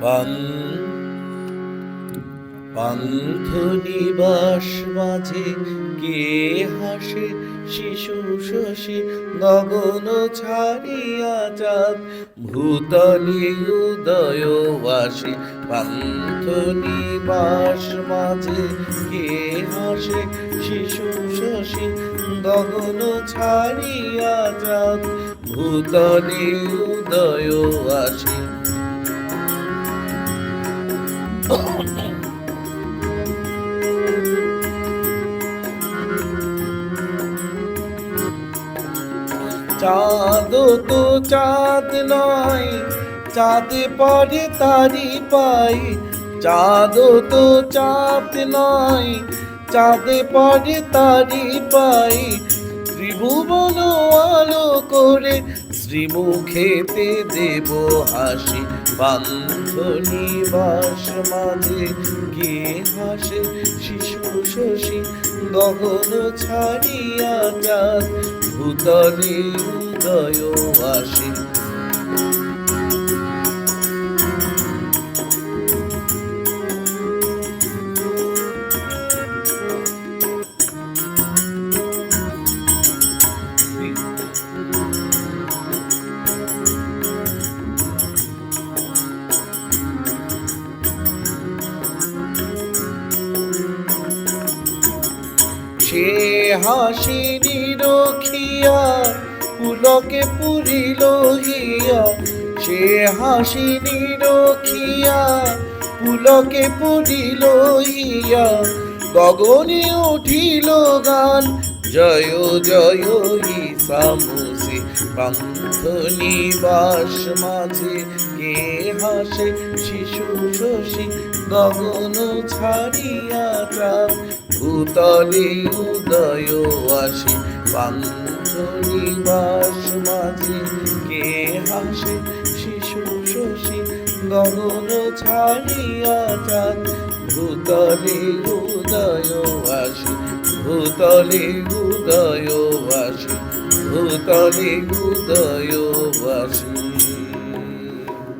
পান পান্থ নিবাস মাঝে কে হাসে? শিশু শশী গগন ছাড়িয়া চাঁদ ভূতলে উদয় বাসে। পান্থ নিবাস মাঝে কে হাসে? শিশু শশী গগন ছাড়িয়া চাঁদ ভূতলে উদয় আসে চাঁদ তো চাঁদ নয়, চাঁদ পরে তারি পাই চাঁদ তো চাঁদ নয়, চাঁদ পরে তারি পাই ত্রিভুবন আলো করে শ্রীমুখেতে দেব হাসি পান্থ বাস মাঝে, কে হাসে? শিশু শশী, গগন ছাড়িয়া চাঁদ ভূতলে উদয় আসে। সে হাসি নিরখিয়া পুলকে পুরিল লহিয়া সে হাসি নিরখিয়া পুলকে পুরিল লহিয়া গগনে উঠিল গান, জয় জয় ঈশামুসি পান্থ নিবাস মাঝে, কে হাসে শিশু শশী, গগন ছাড়িয়া প্রাণ ভূতলে উদয় আসে। পান্থ নিবাস মাঝে, কে হাসে শিশু শশী, গগন ছাড়িয়া চাঁদ ভূতলে উদয় আসে, ভূতলে উদয় আসে। ভূতলে উদয় আসে